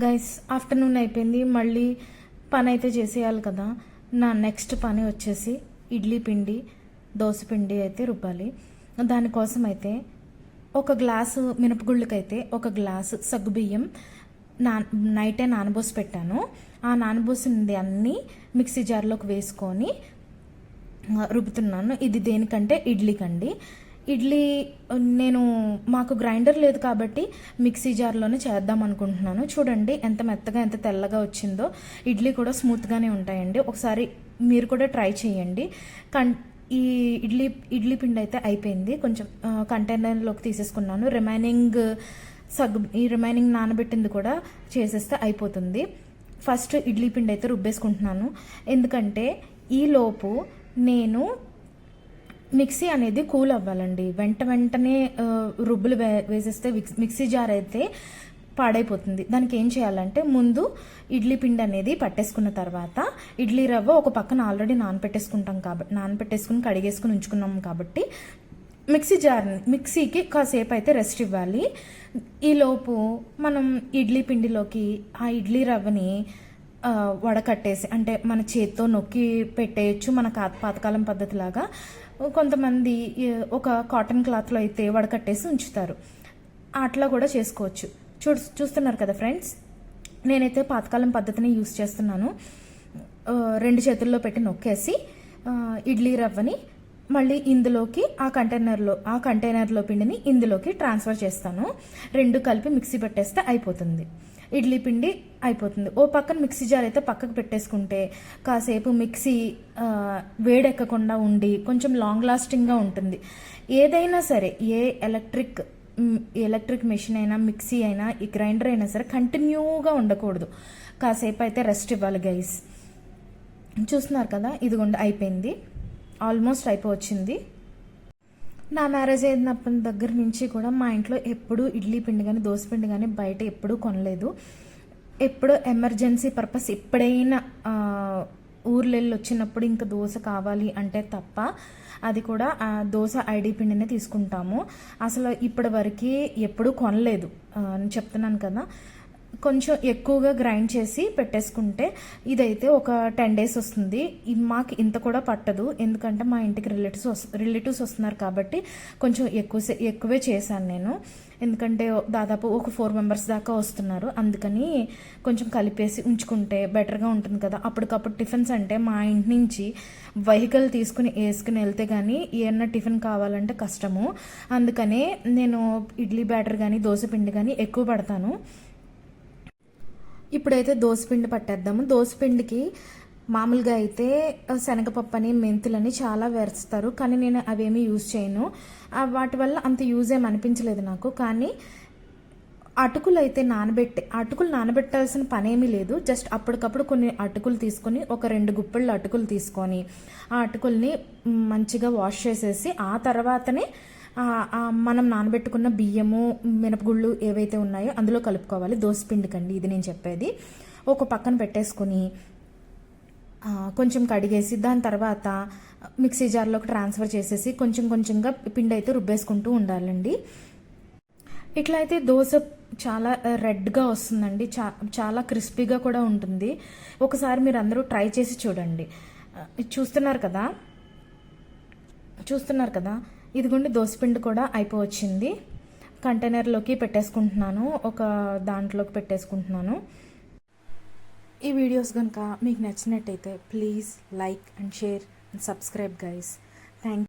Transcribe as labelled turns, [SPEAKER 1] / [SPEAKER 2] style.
[SPEAKER 1] Guys afternoon అయిపోయింది. మళ్ళీ పని అయితే చేసేయాలి కదా. నా నెక్స్ట్ పని వచ్చేసి ఇడ్లీ పిండి దోశ పిండి అయితే రుబ్బాలి. దానికోసం అయితే ఒక గ్లాసు మినపగుళ్ళకైతే ఒక గ్లాసు సగ్గుబియ్యం నా నైటే నానబోసి పెట్టాను. ఆ నానబోసింది అన్నీ మిక్సీ జార్లోకి వేసుకొని రుబ్బుతున్నాను. ఇది దేనికంటే ఇడ్లీకండి ఇడ్లీ నేను మాకు గ్రైండర్ లేదు కాబట్టి మిక్సీ జార్లోనే చేద్దాం అనుకుంటున్నాను. చూడండి ఎంత మెత్తగా ఎంత తెల్లగా వచ్చిందో. ఇడ్లీ కూడా స్మూత్గానే ఉంటాయండి. ఒకసారి మీరు కూడా ట్రై చేయండి. కన్ ఈ ఇడ్లీ ఇడ్లీ పిండి అయితే అయిపోయింది. కొంచెం కంటైనర్లోకి తీసేసుకున్నాను. రిమైనింగ్ సగ్గు ఈ రిమైనింగ్ నానబెట్టింది కూడా చేసేస్తే అయిపోతుంది. ఫస్ట్ ఇడ్లీ పిండి అయితే రుబ్బేసుకుంటున్నాను. ఎందుకంటే ఈలోపు నేను మిక్సీ అనేది కూల్ అవ్వాలండి. వెంట వెంటనే రుబ్బులు వే వేసేస్తే మిక్స్- మిక్సీ జార్ అయితే పాడైపోతుంది. దానికి ఏం చేయాలంటే ముందు ఇడ్లీ పిండి అనేది పట్టేసుకున్న తర్వాత ఇడ్లీ రవ్వ ఒక పక్కన ఆల్రెడీ నానపెట్టేసుకుంటాం కాబట్టి నానపెట్టేసుకుని కడిగేసుకుని ఉంచుకున్నాం కాబట్టి మిక్సీ జార్ని మిక్సీకి కాసేపు అయితే రెస్ట్ ఇవ్వాలి. ఈలోపు మనం ఇడ్లీ పిండిలోకి ఆ ఇడ్లీ రవ్వని వడకట్టేసి అంటే మన చేత్తో నొక్కి పెట్టేయచ్చు. మన కా- పాతకాలం పద్ధతిలాగా కొంతమంది ఒక కాటన్ క్లాత్లో అయితే వడకట్టేసి ఉంచుతారు. అట్లా కూడా చేసుకోవచ్చు. చూ చూస్తున్నారు కదా ఫ్రెండ్స్ నేనైతే పాతకాలం పద్ధతిని యూస్ చేస్తున్నాను. రెండు చేతుల్లో పెట్టి నొక్కేసి ఇడ్లీ రవ్వని మళ్ళీ ఇందులోకి ఆ కంటైనర్లో ఆ కంటైనర్లో పిండిని ఇందులోకి ట్రాన్స్ఫర్ చేస్తాను. రెండు కలిపి మిక్సీ పెట్టేస్తే అయిపోతుంది. ఇడ్లీ పిండి అయిపోతుంది. ఓ పక్కన మిక్సీ జార్ అయితే పక్కకు పెట్టేసుకుంటే కాసేపు మిక్సీ వేడెక్కకుండా ఉండి కొంచెం లాంగ్ లాస్టింగ్గా ఉంటుంది. ఏదైనా సరే ఏ ఎలక్ట్రిక్ ఎలక్ట్రిక్ మెషిన్ అయినా మిక్సీ అయినా ఈ గ్రైండర్ అయినా సరే కంటిన్యూగా ఉండకూడదు. కాసేపు అయితే రెస్ట్ ఇవ్వాలి గైస్ చూస్తున్నారు కదా? ఇదిగోండి అయిపోయింది. ఆల్మోస్ట్ అయిపోవచ్చింది. నా మ్యారేజ్ అయినప్పటి దగ్గర నుంచి కూడా మా ఇంట్లో ఎప్పుడూ ఇడ్లీ పిండి కానీ దోశ పిండి కానీ బయట ఎప్పుడూ కొనలేదు. ఎప్పుడో ఎమర్జెన్సీ పర్పస్ ఎప్పుడైనా ఊర్లెళ్ళి వచ్చినప్పుడు ఇంకా దోశ కావాలి అంటే తప్ప అది కూడా దోశ ఐడి పిండినే తీసుకుంటాము. అసలు ఇప్పటి వరకు ఎప్పుడూ కొనలేదు. నేను చెప్తున్నాను కదా కొంచెం ఎక్కువగా గ్రైండ్ చేసి పెట్టేసుకుంటే ఇదైతే ఒక టెన్ డేస్ వస్తుంది. మాకు ఇంత కూడా పట్టదు. ఎందుకంటే మా ఇంటికి రిలేటివ్స్ వస్ రిలేటివ్స్ వస్తున్నారు కాబట్టి కొంచెం ఎక్కువ సే- ఎక్కువే చేశాను నేను. ఎందుకంటే దాదాపు ఒక ఫోర్ మెంబర్స్ దాకా వస్తున్నారు. అందుకని కొంచెం కలిపేసి ఉంచుకుంటే బెటర్గా ఉంటుంది కదా. అప్పటికప్పుడు టిఫిన్స్ అంటే మా ఇంటి నుంచి వెహికల్ తీసుకుని వేసుకుని వెళ్తే కానీ ఏమన్నా టిఫిన్ కావాలంటే కష్టము. అందుకనే నేను ఇడ్లీ బ్యాటర్ కానీ దోశ పిండి కానీ ఎక్కువ పడతాను. ఇప్పుడైతే దోసపిండి పట్టేద్దాము. దోసపిండికి మామూలుగా అయితే శనగపప్పని శనగపప్పు అని మెంతులని చాలా వేస్తారు కానీ నేను అవేమీ యూజ్ చేయను. వాటి వల్ల అంత యూజ్ ఏం అనిపించలేదు నాకు. కానీ అటుకులు అయితే నానబెట్టి అటుకులు నానబెట్టాల్సిన పనేమీ లేదు. జస్ట్ అప్పటికప్పుడు కొన్ని అటుకులు తీసుకొని ఒక రెండు గుప్పెళ్ళు అటుకులు తీసుకొని ఆ అటుకుల్ని మంచిగా వాష్ చేసేసి ఆ తర్వాతనే మనం నానబెట్టుకున్న బియ్యము మినపగుళ్ళు ఏవైతే ఉన్నాయో అందులో కలుపుకోవాలి. దోసపిండికండి ఇది నేను చెప్పేది. ఒక పక్కన పెట్టేసుకొని కొంచెం కడిగేసి దాని తర్వాత మిక్సీ జార్లోకి ట్రాన్స్ఫర్ చేసేసి కొంచెం కొంచెంగా పిండి అయితే రుబ్బేసుకుంటూ ఉండాలండి. ఇట్లా అయితే దోశ చాలా రెడ్గా వస్తుందండి. చా చాలా క్రిస్పీగా కూడా ఉంటుంది. ఒకసారి మీరు అందరూ ట్రై చేసి చూడండి. చూస్తున్నారు కదా? చూస్తున్నారు కదా? ఇదిగోండి దోసపిండి కూడా అయిపోవచ్చింది. కంటైనర్లోకి పెట్టేసుకుంటున్నాను. ఒక దాంట్లోకి పెట్టేసుకుంటున్నాను. ఈ వీడియోస్ కనుక మీకు నచ్చినట్టయితే please like and share and subscribe guys thank